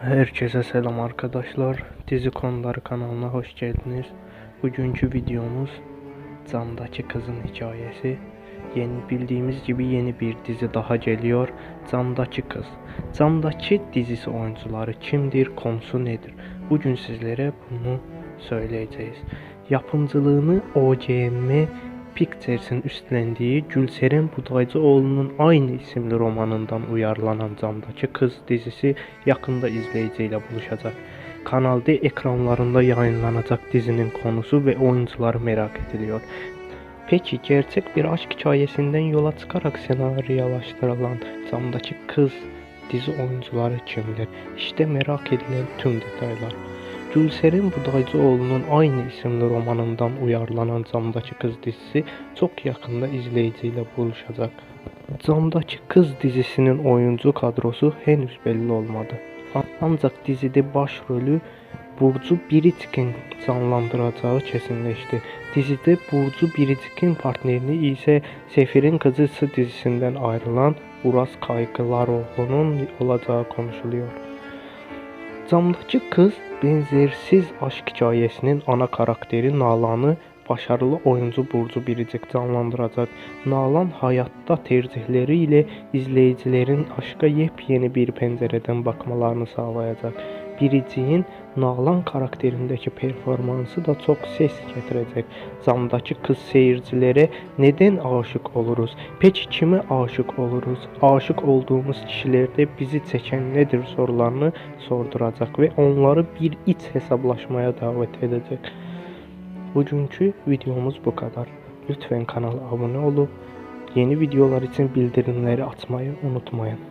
Herkese selam arkadaşlar. Dizi konuları kanalına hoş geldiniz. Bugünkü videomuz Camdaki Kızın Hikayesi. Yeni bildiğimiz gibi yeni bir dizi daha geliyor. Camdaki Kız. Camdaki dizisi oyuncuları kimdir, konusu nedir? Bugün sizlere bunu söyleyeceğiz. Yapımcılığını OGM Pictures'in üstlendiği Gülseren Budaycıoğlu'nun aynı isimli romanından uyarlanan Camdaki Kız dizisi yakında izleyiciyle buluşacak. Kanalda ekranlarında yayınlanacak dizinin konusu ve oyuncuları merak ediliyor. Peki gerçek bir aşk hikayesinden yola çıkarak senaryolaştırılan Camdaki Kız dizi oyuncuları kimdir? İşte merak edilen tüm detaylar. Gülseren Budaycıoğlu'nun aynı isimli romanından uyarlanan Camdaki Kız dizisi çok yakında izleyiciyle buluşacak. Camdaki Kız dizisinin oyuncu kadrosu henüz belli olmadı. Ancak dizide başrolü Burcu Biricik'in canlandıracağı kesinleşti. Dizide Burcu Biricik'in partnerini ise Sefir'in Kızısı dizisinden ayrılan Uras Kaygılaroğlu'nun olacağı konuşuluyor. Camdakı qız bənzərsiz aşk hekayəsinin ana karakteri Nalanı başarılı oyuncu Burcu Biricik canlandıracaq. Nalan həyatda tercihləri ilə izləyicilərin aşka yepyeni bir pəncərədən baxmalarını sağlayacaq. Biricik'in Nalan karakterindeki performansı da çok ses getirecek. Camdaki kız seyircilere neden aşık oluruz? Peki kime aşık oluruz? Aşık olduğumuz kişilerde bizi çeken nedir sorularını sorduracak ve onları bir iç hesaplaşmaya davet edecek. Bugünkü videomuz bu kadar. Lütfen kanala abone olup yeni videolar için bildirimleri atmayı unutmayın.